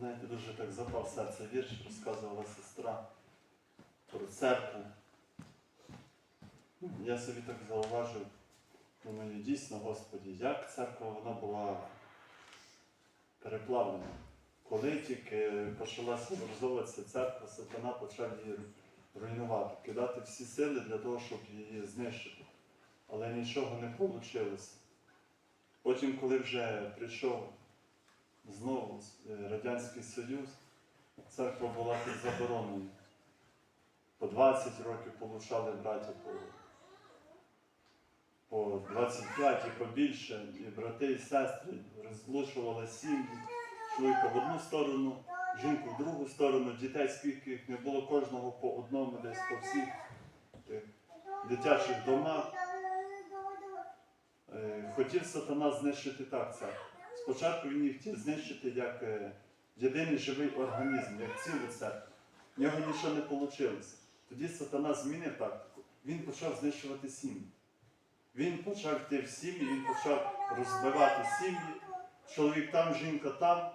Знаєте, дуже так запав серце вірш, розказувала сестра про церкву. Ну, Я собі так зауважив, думаю, дійсно, Господі, як церква вона була переплавлена. Коли тільки почалася образовуватися церква, сатана почав її руйнувати, кидати всі сили для того, щоб її знищити. Але нічого не вийшло. Потім, коли вже прийшов знову е, Радянський Союз, церква була під забороною. По 20 років получали браття по, по 25 і побільше, і брати, і сестри розлучували сім'ї, чоловіка в одну сторону, жінку в другу сторону, дітей, скільки їх не було, кожного по одному десь по всіх е, дитячих домах. Е, Хотів сатана знищити так це. Спочатку він їх хотів знищити як е, єдиний живий організм, як цілу церкву. В нього нічого не вийшло. Тоді сатана змінив тактику. Він почав знищувати сім'ї. Він почав йти в сім'ї, він почав розбивати сім'ї. Чоловік там, жінка там.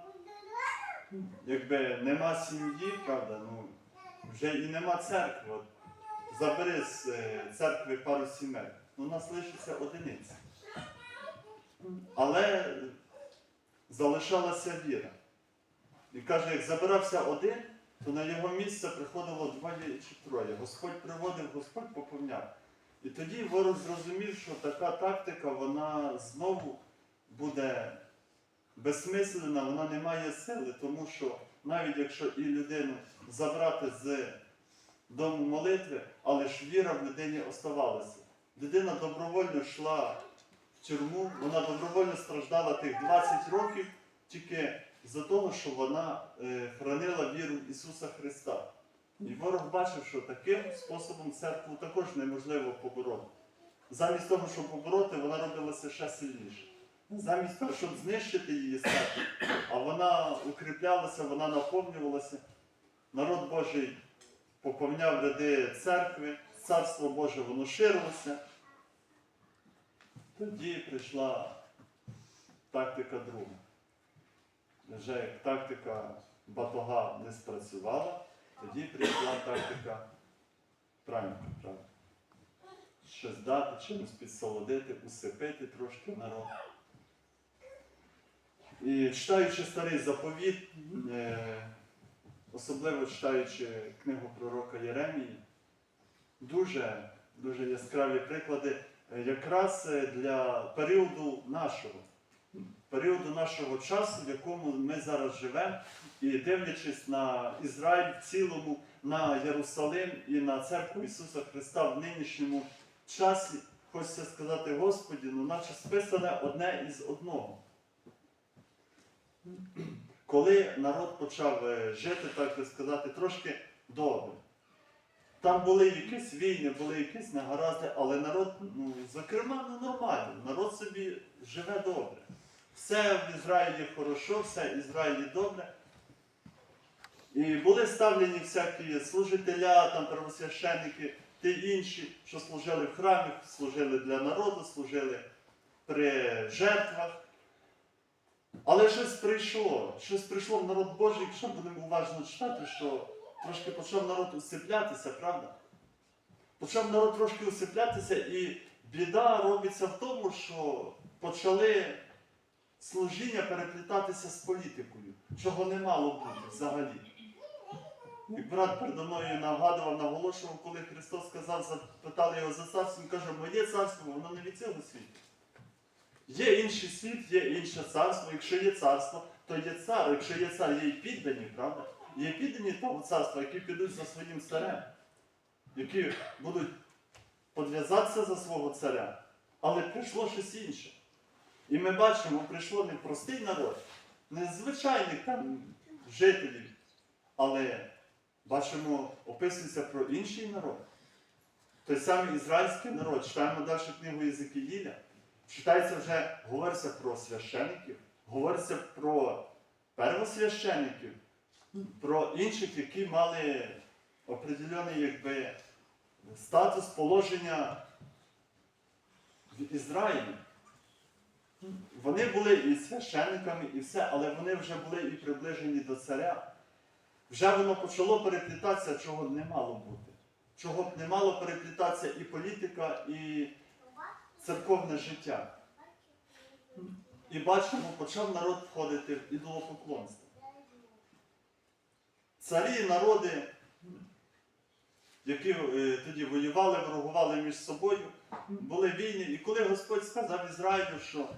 Якби нема сім'ї, правда, ну вже і нема церкви. Забери з е, церкви пару сімей. Ну, у нас лишиться одиниця. Але залишалася віра. І каже, як забирався один, то на його місце приходило двоє чи троє. Господь приводив, Господь поповняв. І тоді ворог зрозумів, що така тактика, вона знову буде безсмислена, вона не має сили, тому що навіть якщо і людину забрати з дому молитви, але ж віра в людині оставалася. Людина добровольно йшла в тюрму, вона добровольно страждала тих 20 років тільки за того, що вона е, хранила віру Ісуса Христа. І ворог бачив, що таким способом церкву також неможливо побороти. Замість того, щоб побороти, вона робилася ще сильніше. Замість того, щоб знищити її церкву, а вона укріплялася, вона наповнювалася. Народ Божий поповняв ряди церкви, царство Боже воно ширилося. Тоді прийшла тактика друга. Вже як тактика батога не спрацювала, тоді прийшла тактика правильно, правда. Щось дати, чимось підсолодити, усипити трошки народ. І читаючи старий заповіт, е, особливо читаючи книгу пророка Єремії, дуже, дуже яскраві приклади якраз е, для періоду нашого, періоду нашого часу, в якому ми зараз живемо, і дивлячись на Ізраїль в цілому, на Єрусалим і на церкву Ісуса Христа в нинішньому часі, хочеться сказати Господі, ну наче списане одне із одного. Коли народ почав е, жити, так би сказати, трошки добре. Там були якісь війни, були якісь негаразди, але народ, ну, зокрема, ну, нормально. Народ собі живе добре. Все в Ізраїлі хорошо, все в Ізраїлі добре. І були ставлені всякі служителя, там первосвященники, ті інші, що служили в храмі, служили для народу, служили при жертвах. Але щось прийшло, щось прийшло в народ Божий, якщо будемо уважно читати, що трошки почав народ усиплятися, правда? Почав народ трошки усиплятися, і біда робиться в тому, що почали служіння переплітатися з політикою, чого не мало бути взагалі. Як брат передо мною нагадував, наголошував, коли Христос сказав, запитали його за царство, він каже, моє царство, воно не від цього світу. Є інший світ, є інше царство. Якщо є царство, то є цар. Якщо є цар, є і піддані, правда? Є піддані того царства, які підуть за своїм царем, які будуть подв'язатися за свого царя. Але прийшло щось інше. І ми бачимо, прийшло не простий народ, не звичайних там жителів, але бачимо, описується про інший народ. Той самий ізраїльський народ. Читаємо далі книгу Єзекіїля. Читається вже, говориться про священиків, говориться про первосвящеників, про інших, які мали определений якби, статус положення в Ізраїлі. Вони були і священниками, і все, але вони вже були і приближені до царя. Вже воно почало переплітатися, чого не мало бути. Чого б не мало переплітатися і політика, і церковне життя. І бачимо, почав народ входити в ідолопоклонство. Царі, народи, які е, тоді воювали, ворогували між собою, були війни. І коли Господь сказав Ізраїлю, що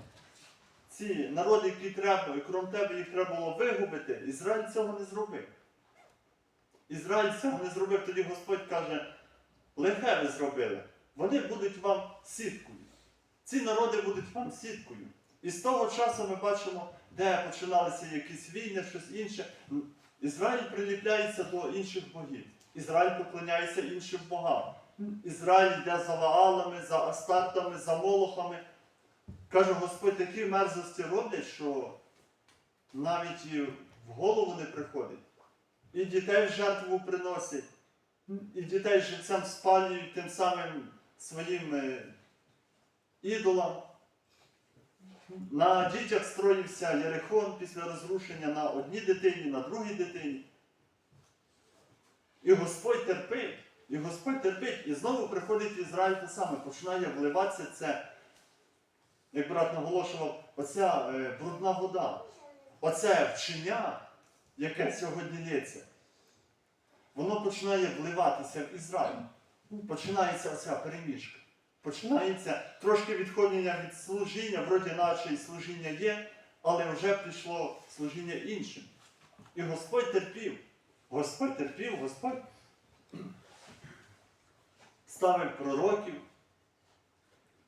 ці народи, які треба, і крім тебе, їх треба було вигубити, Ізраїль цього не зробив. Ізраїль цього не зробив, тоді Господь каже, лихе ви зробили, вони будуть вам сіткою. Ці народи будуть вам сіткою. І з того часу ми бачимо, де починалися якісь війни, щось інше. Ізраїль приліпляється до інших богів. Ізраїль поклоняється іншим богам. Ізраїль йде за Ваалами, за Астартами, за Молохами. Каже, Господь такі мерзості роблять, що навіть і в голову не приходить. І дітей в жертву приносять, і дітей живцем спалюють тим самим своїм е, ідолам. На дітях строївся Єрихон після розрушення на одній дитині, на другій дитині. І Господь терпить, і Господь терпить, і знову приходить в Ізраїль те саме, починає вливатися це, як брат наголошував, оця е, брудна вода, оце вчення, яке сьогодні лється, воно починає вливатися в Ізраїль. Починається оця переміжка. Починається трошки відходження від служіння, вроді наче і служіння є, але вже прийшло служіння іншим. І Господь терпів. Господь терпів, Господь ставив пророків,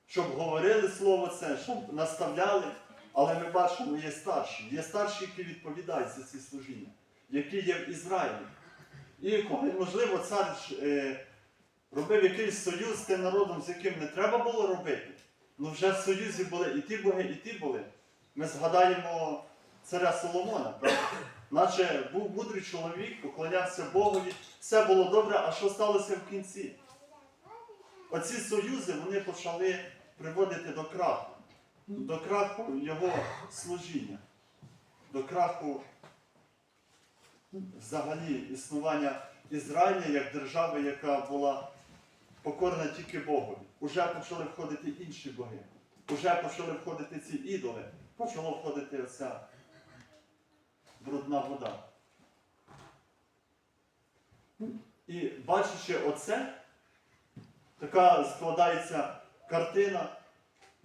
щоб говорили слово це, щоб наставляли. Але ми бачимо, є старші. Є старші, які відповідають за ці служіння, які є в Ізраїлі. І коли, можливо, цар е, робив якийсь союз з тим народом, з яким не треба було робити, ну вже в союзі були і ті боги, і ті були. Ми згадаємо царя Соломона, правда? Наче був мудрий чоловік, поклонявся Богові, все було добре, а що сталося в кінці? Оці союзи вони почали приводити до краху, до краху його служіння, до краху взагалі існування Ізраїля як держави, яка була покорена тільки Богові. Уже почали входити інші боги. Уже почали входити ці ідоли. Почало входити оця брудна вода. І бачачи оце, така складається картина.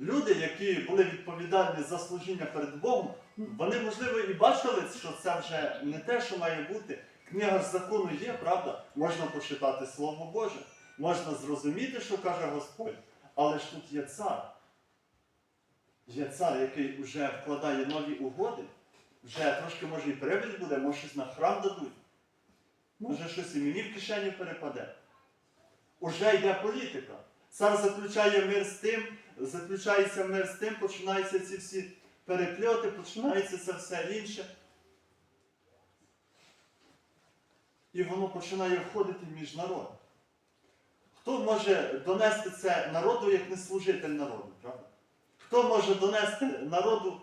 Люди, які були відповідальні за служіння перед Богом, вони, можливо, і бачили, що це вже не те, що має бути. Книга ж закону є, правда? Можна почитати Слово Боже, можна зрозуміти, що каже Господь, але ж тут є цар. Є цар, який вже вкладає нові угоди, вже трошки може і прибіль буде, може щось на храм дадуть, може щось і мені в кишеню перепаде. Уже йде політика. Цар заключає мир з тим, заключається мир з тим, починаються ці всі перепльоти, починається це все інше. І воно починає входити між народом. Хто може донести це народу, як не служитель народу, правда? Хто може донести народу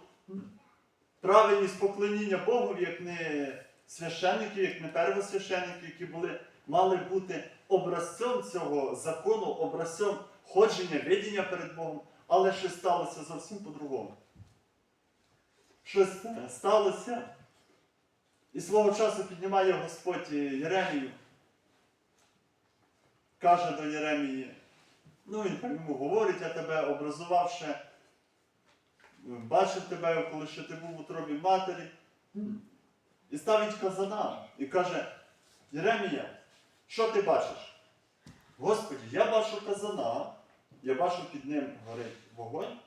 правильність поклоніння Богові, як не священники, як не первосвященники, які були, мали бути образцем цього закону, образцем ходження, видіння перед Богом, але щось сталося зовсім по-другому. Щось е, сталося. І свого часу піднімає Господь Єремію, каже до Єремії, ну він так йому говорить, я тебе образував бачив тебе, коли ще ти був у тробі матері. І ставить казана і каже, Єремія, що ти бачиш? Господи, я бачу казана, я бачу під ним горить вогонь,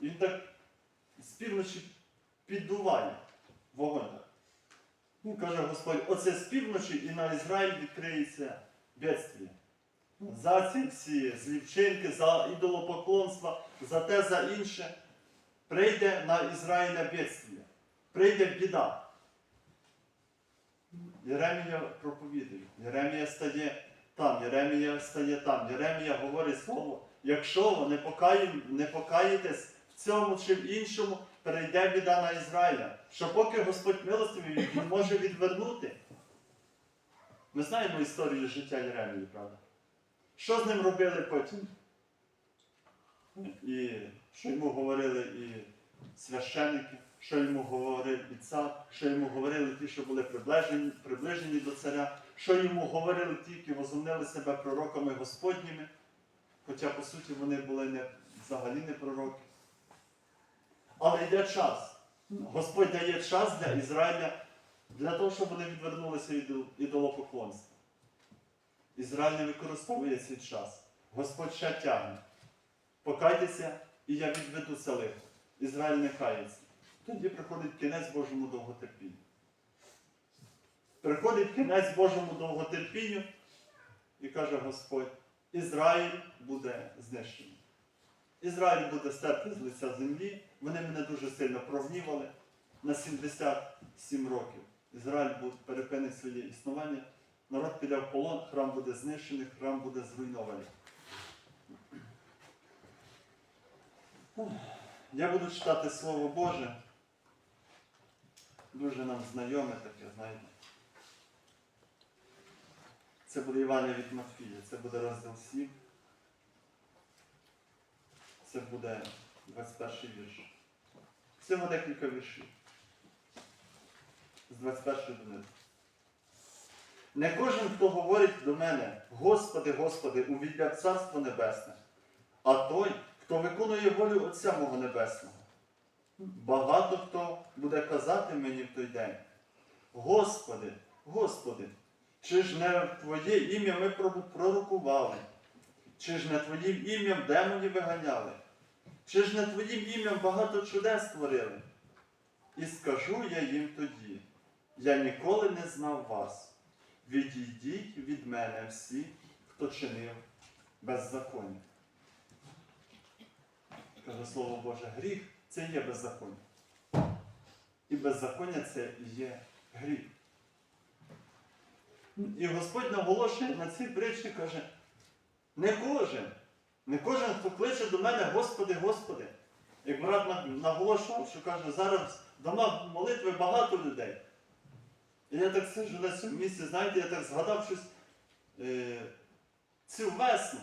і він так з півночі піддуває вогонь. Ну, каже Господь, оце з півночі і на Ізраїль відкриється бедствие. За ці всі злівчинки, за ідолопоклонство, за те, за інше, прийде на Ізраїля бедствие, прийде біда. Єремія проповідує, Єремія стає там, Єремія стає там, Єремія говорить слово. Якщо ви не, покаю, не покаєтесь в цьому чи в іншому, перейде біда на Ізраїля. Що поки Господь милостивий, він може відвернути. Ми знаємо історію життя Єремії, правда? Що з ним робили потім? І що йому говорили і священники, що йому говорив і цар, що йому говорили ті, що були приближені, приближені до царя, що йому говорили ті, які возомнили себе пророками Господніми, хоча по суті вони були не, взагалі не пророки. Але йде час. Господь дає час для Ізраїля для того, щоб вони відвернулися від ідолопоклонства. Ізраїль не використовує цей час. Господь ще тягне. Покайтеся, і я відведу це лихо. Ізраїль не кається. Тоді приходить кінець Божому довготерпінню. Приходить кінець Божому довготерпінню і каже Господь, Ізраїль буде знищений. Ізраїль буде стерти з лиця землі. Вони мене дуже сильно прогнівали на 77 років. Ізраїль буде перепинить своє існування, народ піде в полон, храм буде знищений, храм буде зруйнований. Я буду читати Слово Боже. Дуже нам знайоме таке, знаєте. Це буде Івана від Матфія, це буде розділ 7. Це буде 21 вірш. Всього декілька віршів. З 21 до них. Не кожен, хто говорить до мене, Господи, Господи, увійде Царство Небесне, а той, хто виконує волю Отця мого Небесного. Багато хто буде казати мені в той день, Господи, Господи, чи ж не Твоє ім'я ми пророкували, чи ж не Твоїм ім'ям демонів виганяли, чи ж не Твоїм ім'ям багато чудес створили? І скажу я їм тоді, я ніколи не знав вас. Відійдіть від мене всі, хто чинив беззаконня. Каже Слово Боже, гріх це є беззаконня. І беззаконня це є гріх. І Господь наголошує на цій притчі, каже, не кожен, не кожен, хто кличе до мене, Господи, Господи. Як брат наголошував, що каже, зараз в молитви багато людей. І я так сиджу на цьому місці, знаєте, я так згадав щось е, цю весну.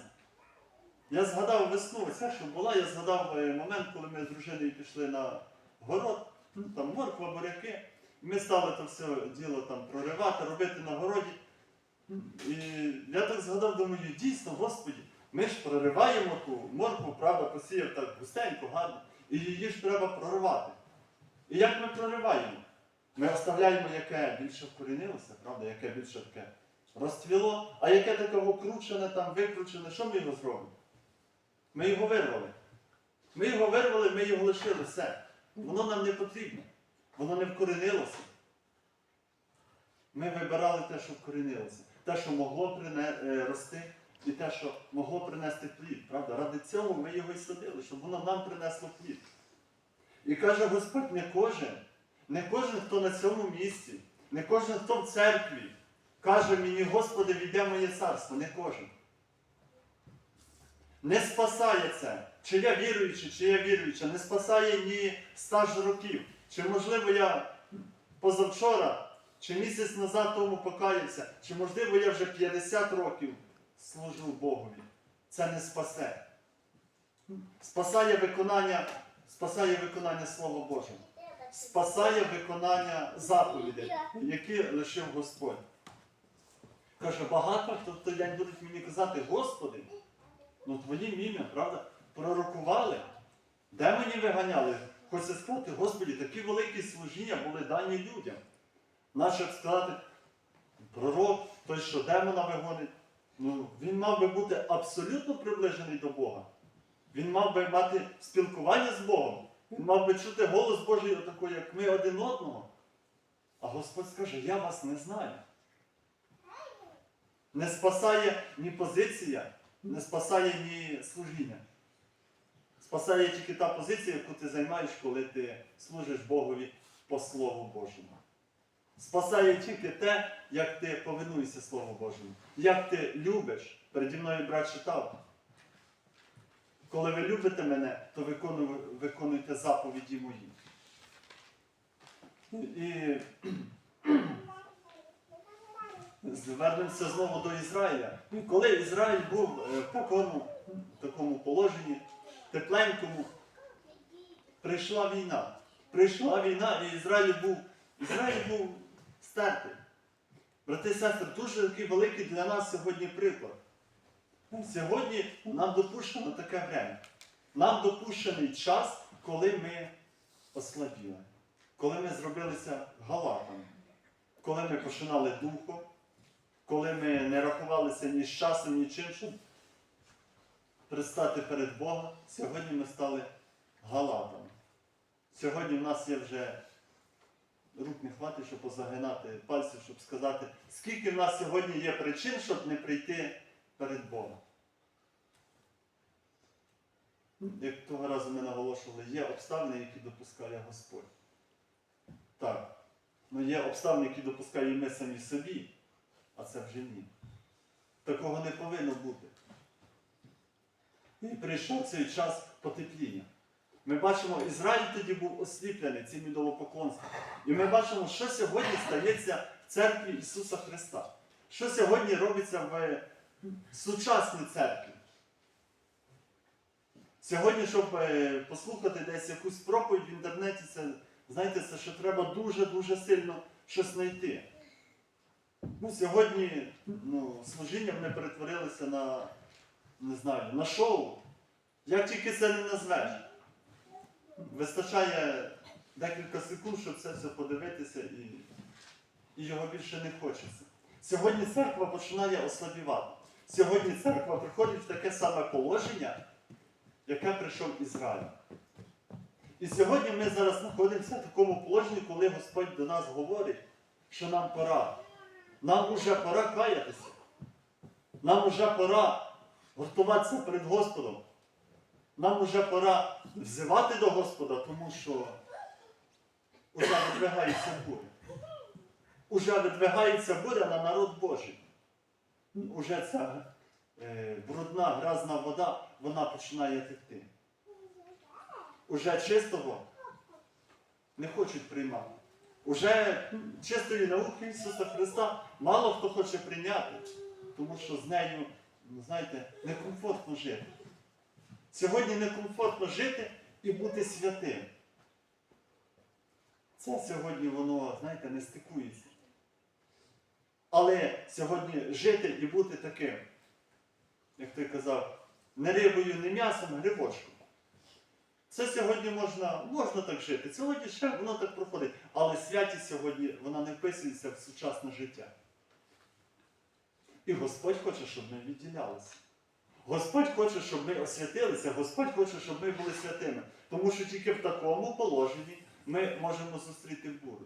Я згадав весну, оця, що була, я згадав е, момент, коли ми з дружиною пішли на город, ну, там морква, буряки. Ми стали то все діло там проривати, робити на городі. І я так згадав, думаю, дійсно, Господі, ми ж прориваємо ту моркву, правда, посіяв так густенько, гарно, і її ж треба проривати. І як ми прориваємо? Ми оставляємо, яке більше вкорінилося, правда, яке більше таке розцвіло, а яке таке окручене, там, викручене, що ми його зробимо? Ми його вирвали. Ми його вирвали, ми його лишили все. Воно нам не потрібно. Воно не вкорінилося. Ми вибирали те, що вкорінилося. Те, що могло е, рости, і те, що могло принести плід. Правда? Ради цього ми його і садили, щоб воно нам принесло плід. І каже Господь, не кожен, не кожен, хто на цьому місці, не кожен, хто в церкві, каже мені, Господи, війде моє царство, не кожен. Не спасає це, чи я віруючий, чи я віруюча, не спасає ні стаж років. Чи можливо я позавчора, чи місяць назад тому покаявся, чи можливо я вже 50 років служу Богові. Це не спасе. Спасає виконання, спасає виконання Слова Божого. Спасає виконання заповідей, які лишив Господь. Каже, багато хто той будуть мені казати, Господи, ну твоїм ім'ям, правда, пророкували, демонів виганяли. Хочеться сказати, Господі, такі великі служіння були дані людям. Наше сказати, пророк, той, що демона вигонить, ну, він мав би бути абсолютно приближений до Бога. Він мав би мати спілкування з Богом. Він мав би чути голос Божий отакий, як ми один одного. А Господь скаже, я вас не знаю. Не спасає ні позиція, не спасає ні служіння. Спасає тільки та позиція, яку ти займаєш, коли ти служиш Богові по Слову Божому. Спасає тільки те, як ти повинуєшся Слову Божому, як ти любиш. Переді мною брат читав. Коли ви любите мене, то виконуйте заповіді мої. І звернемося знову до Ізраїля. Коли Ізраїль був е, в такому, такому положенні, тепленькому, прийшла війна. Прийшла війна, і Ізраїль був, Ізраїль був стертий. Брати і сестри, дуже такий великий для нас сьогодні приклад. Сьогодні нам допущено таке время. Нам допущений час, коли ми ослабіли, коли ми зробилися галатами, коли ми починали духом, коли ми не рахувалися ні з часом, ні чим, щоб предстати перед Богом, сьогодні ми стали галатами. Сьогодні в нас є вже рук не хватить, щоб позагинати пальців, щоб сказати, скільки в нас сьогодні є причин, щоб не прийти перед Богом. Як того разу ми наголошували, є обставини, які допускає Господь. Так. Ну є обставини, які допускає ми самі собі, а це вже ні. Такого не повинно бути. І прийшов цей час потепління. Ми бачимо, Ізраїль тоді був осліплений цим ідолопоклонством. І ми бачимо, що сьогодні стається в церкві Ісуса Христа. Що сьогодні робиться в сучасній церкві. Сьогодні, щоб е, послухати десь якусь проповідь в інтернеті, це, знаєте, це що треба дуже-дуже сильно щось знайти. Ну, сьогодні ну, служіння вони перетворилися на, не знаю, на шоу. Як тільки це не назвеш. Вистачає декілька секунд, щоб це все подивитися і, і його більше не хочеться. Сьогодні церква починає ослабівати. Сьогодні церква приходить в таке саме положення, яке прийшов Ізраїль. І сьогодні ми зараз знаходимося в такому положенні, коли Господь до нас говорить, що нам пора. Нам уже пора каятися. Нам уже пора гуртуватися перед Господом. Нам уже пора взивати до Господа, тому що уже видвигається буря. Уже видвигається буря на народ Божий. Уже ця е, брудна, грязна вода, вона починає текти. Уже чистого не хочуть приймати. Уже чистої науки Ісуса Христа мало хто хоче прийняти, тому що з нею, ну, знаєте, некомфортно жити. Сьогодні некомфортно жити і бути святим. Це сьогодні воно, знаєте, не стикується. Але сьогодні жити і бути таким, як ти казав, не рибою, не м'ясом, а грибочком. Це сьогодні можна, можна так жити. Сьогодні ще воно так проходить. Але святість сьогодні вона не вписується в сучасне життя. І Господь хоче, щоб ми відділялися. Господь хоче, щоб ми освятилися, Господь хоче, щоб ми були святими. Тому що тільки в такому положенні ми можемо зустріти бурю.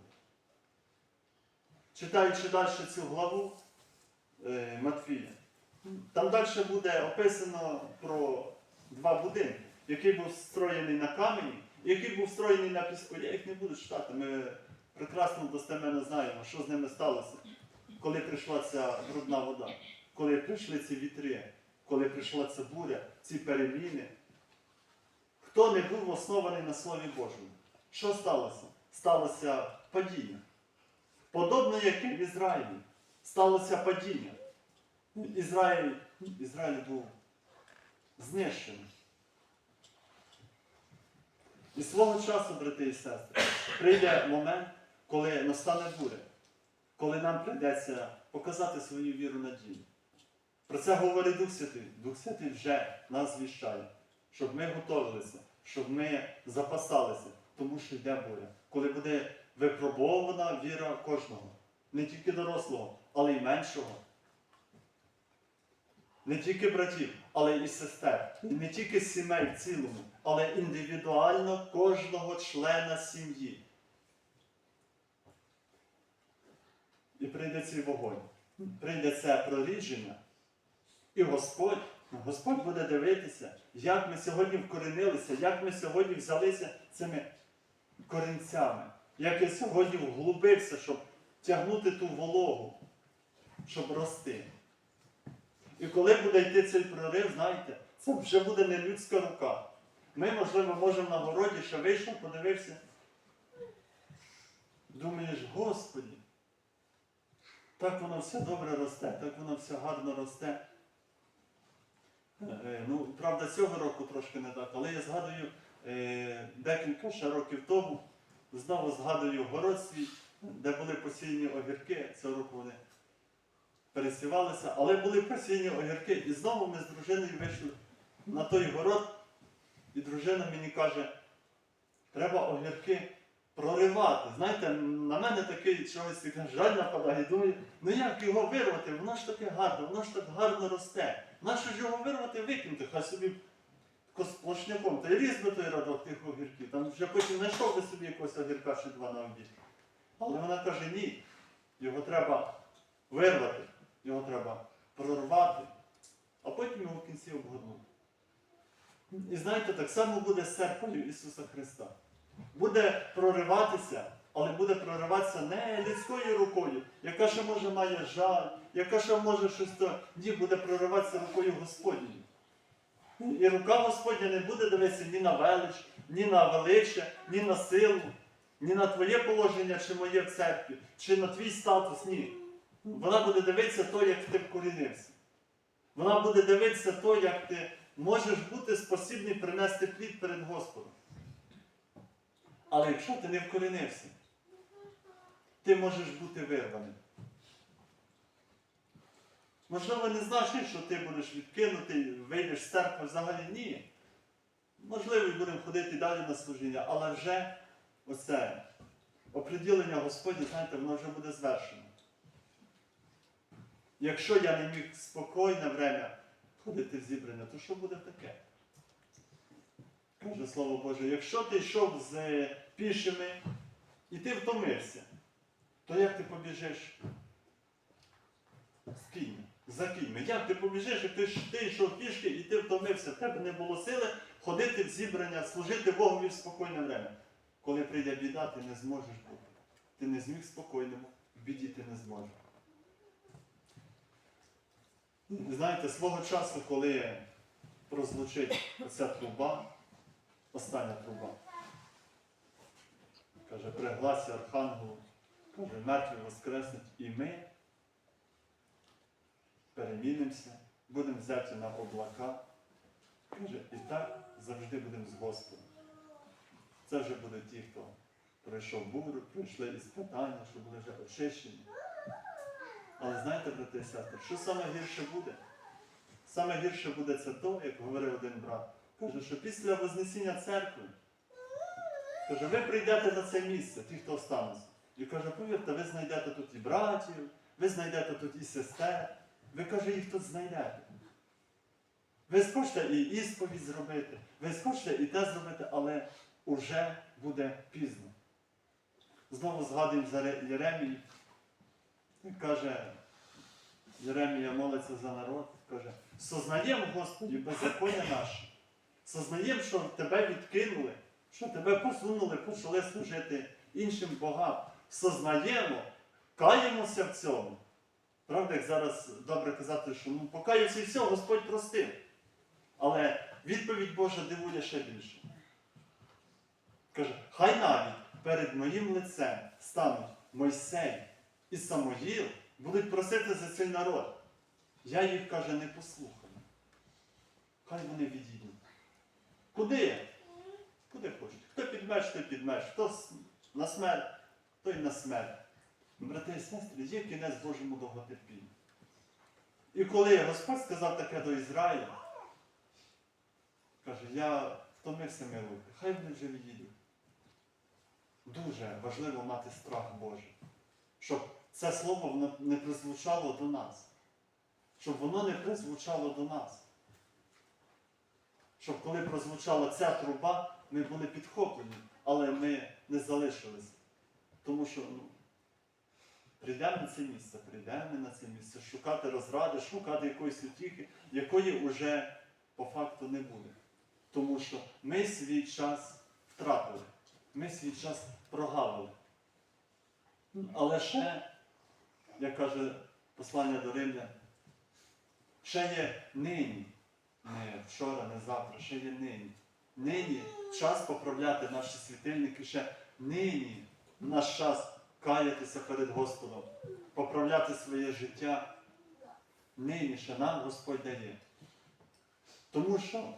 Читаючи далі цю главу е, Матфія, там далі буде описано про два будинки, який був встроєний на камені, який був встроєний на піску. Я їх не буду читати, ми прекрасно достеменно знаємо, що з ними сталося, коли прийшла ця брудна вода, коли прийшли ці вітри, коли прийшла ця буря, ці переміни. Хто не був оснований на Слові Божому? Що сталося? Сталося падіння. Подобно як і в Ізраїлі, сталося падіння. Ізраїль, Ізраїль був знищений. І свого часу, брати і сестри, прийде момент, коли настане буря, коли нам прийдеться показати свою віру на ділі. Про це говорить Дух Святий. Дух Святий вже нас звіщає, щоб ми готувалися, щоб ми запасалися, тому що йде буря. Коли буде випробована віра кожного, не тільки дорослого, але й меншого. Не тільки братів, але і сестер. Не тільки сімей в цілому, але індивідуально кожного члена сім'ї. І прийде цей вогонь, прийде це прорідження. І Господь, Господь буде дивитися, як ми сьогодні вкоренилися, як ми сьогодні взялися цими корінцями, як я сьогодні вглубився, щоб тягнути ту вологу, щоб рости. І коли буде йти цей прорив, знаєте, Це вже буде не людська рука. Ми, можливо, можемо на городі ще вийшов, подивився. Думаєш, Господі, так воно все добре росте, так воно все гарно росте. Е, Ну, правда, цього року трошки не так, але я згадую е, декілька ще років тому, знову згадую город свій, де були посіяні огірки, цього року вони пересівалися, але були посіяні огірки. І знову ми з дружиною вийшли на той город, і дружина мені каже, треба огірки проривати. Знаєте, на мене такий чогось жаль нападає. Думаю, ну як його вирвати? Воно ж таке гарне, воно ж так гарно росте. Нащо ж його вирвати, викинути? Хай собі сплошняком. Та й різ би той радок тих огірків. Там вже потім знайшов би собі якогось огірка ще два на обід. Але вона каже, ні, його треба вирвати, його треба прорвати, а потім його в кінці обгорнути. І знаєте, так само буде з церквою Ісуса Христа. Буде прориватися, але буде прориватися не людською рукою, яка ще може має жаль, яка ще може щось то. Ні, буде прориватися рукою Господньою. І рука Господня не буде дивитися ні на велич, ні на величе, ні на силу, ні на твоє положення, чи моє в церкві, чи на твій статус, ні. Вона буде дивитися то, як ти вкорінився. Вона буде дивитися то, як ти можеш бути спосібний принести плід перед Господом. Але якщо ти не вкорінився, ти можеш бути вирваним. Можливо, не значить, що ти будеш відкинутий, вийдеш з церкви взагалі ні. Можливо, будемо ходити далі на служіння, але вже оце оприділення Господнє, знаєте, воно вже буде звершено. Якщо я не міг спокійне время ходити в зібрання, то що буде таке? Каже Слово Боже, якщо ти йшов з пішими і ти втомився, то як ти побіжиш з кіньми? За кіньми? Як ти побіжиш, як ти, ти йшов пішки і ти втомився, в тебе не було сили ходити в зібрання, служити Богові в спокійне время. Коли прийде біда, ти не зможеш бути. Ти не зміг спокійному, в біді ти не зможеш. Знаєте, свого часу, коли прозвучить оця труба, остання труба, каже, при гласі Архангелу, каже, мертві воскреснуть, і ми перемінимося, будемо взяті на облака. Каже, і так завжди будемо з Господом. Це вже будуть ті, хто пройшов бурю, пройшли іспитання, що були вже очищені. Але знаєте, брати і сестри, що саме гірше буде? Саме гірше буде це то, як говорив один брат. Каже, що після Вознесіння церкви, каже, ви прийдете на це місце, ті, хто остануться. І каже, повірте, ви знайдете тут і братів, ви знайдете тут і сестер, ви каже, їх тут знайдете. Ви схочете і ісповідь зробити, ви схочете і те зробити, але уже буде пізно. Знову згадуємо за Ре- Єремії. Він каже, Єремія молиться за народ, каже, сознаємо, Господі, беззаконня наше. Сознаємо, що тебе відкинули, що тебе посунули, почали служити іншим богам. Сознаємо, каємося в цьому. Правда, як зараз добре казати, що ну, покаюся і все, Господь простив. Але відповідь Божа дивує ще більше. Каже, хай навіть перед моїм лицем стануть Мойсей і Самоїл будуть просити за цей народ. Я їх, каже, не послухаю. Хай вони відійдуть. Куди? Куди хочуть? Хто під меч, той під меч, хто на смерть, той на смерть. Брати і сестри, є кінець Божому довготерпінню. І коли Господь сказав таке до Ізраїля, каже, я втомився милувати, хай вони вже відійдуть. Дуже важливо мати страх Божий, щоб це слово не призвучало до нас. Щоб воно не призвучало до нас. Щоб коли прозвучала ця труба, ми були підхоплені, але ми не залишилися. Тому що ну, прийдемо на це місце, прийдемо на це місце, шукати розради, шукати якоїсь утіхи, якої вже по факту не буде. Тому що ми свій час втратили, ми свій час прогавили. Але ще, як каже послання до Римлян, ще є нині, не вчора, не завтра, ще є нині. Нині час поправляти наші світильники, ще нині наш час каятися перед Господом, поправляти своє життя. Нині ще нам Господь дає. Тому що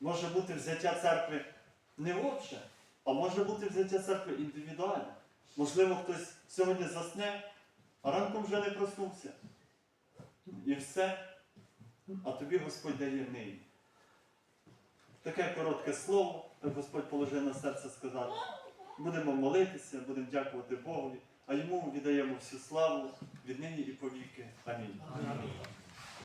може бути взяття церкви не обще, а може бути взяття церкви індивідуальне. Можливо, хтось сьогодні засне, а ранком вже не проснувся. І все. А тобі Господь дає нині. Таке коротке слово, як Господь положив на серце сказати. Будемо молитися, будемо дякувати Богові, а йому віддаємо всю славу від нині і повіки. Амінь. Амінь.